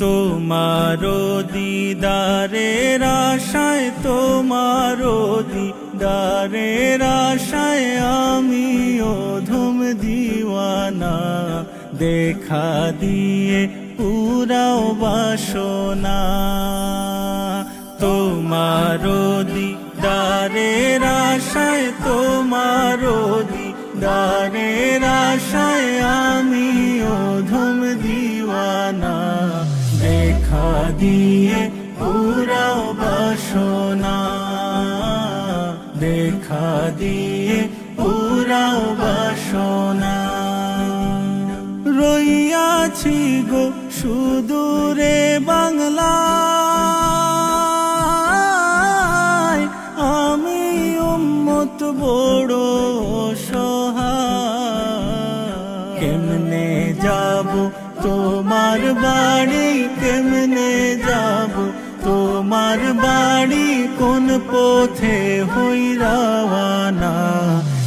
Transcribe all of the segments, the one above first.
তোমারো দিদারের আশায় তোমারো দিদারের আশায় আমি ও অধম দিওয়ানা। দেখা দিয়ে পুরাও বাসনা। তোমারো দিদারের আশায় তোমারো দিদারের আশায় আমি দেখা দিয়ে পুরাও বাসনা। দেখা দিয়ে পুরাও বাসনা। রইয়াছি গো সুদূরে বাংলায়, আমি বড় সহায়। কেমনে যাব তোমার বাড়ি কেমনে যাব? তোমার বাড়ি কোন পথে হই রাওয়ানা?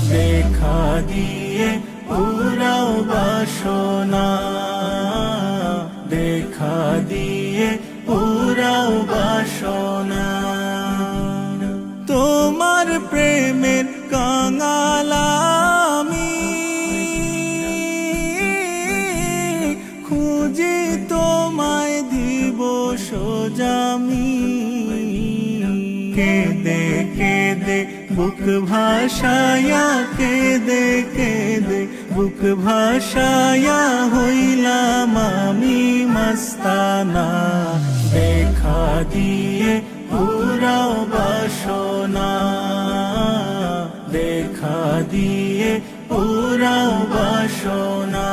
দেখা দিয়ে পুরাও বাসনা। সোজামি কেদে কেদে, বুক ভাষায়া কেদে কেদে, বুক ভাষায়া হইলাম আমি মস্তানা। দেখা দিয়ে পুরাও বাসনা। দেখা দিয়ে পুরাও বাসনা।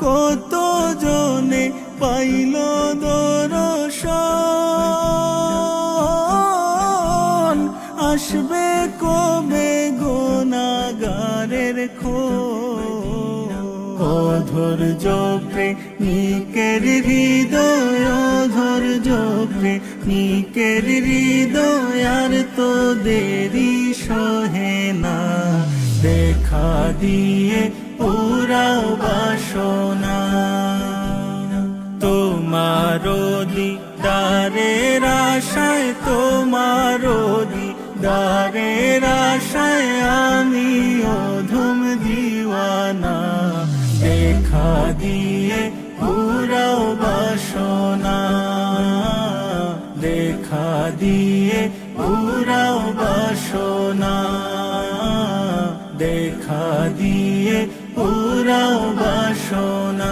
কত জনে পাইল দর্শন আসবে কবে গোনাগারের খো অধৈর্য প্রেমিকের হৃদয়, অধৈর্য প্রেমিকের হৃদয়, আর তো দেরি সহে না। দেখা দিয়ে পুরাও বাসনা। তোমারো দিদারের আশায় তোমারো দিদারের আশায় আমি অধম দিওয়ানা। দেখা দিয়ে পুরাও বাসনা। দেখা দিয়ে পুরাও বাসনা। দেখা দিয়ে পুরাও বাসনা।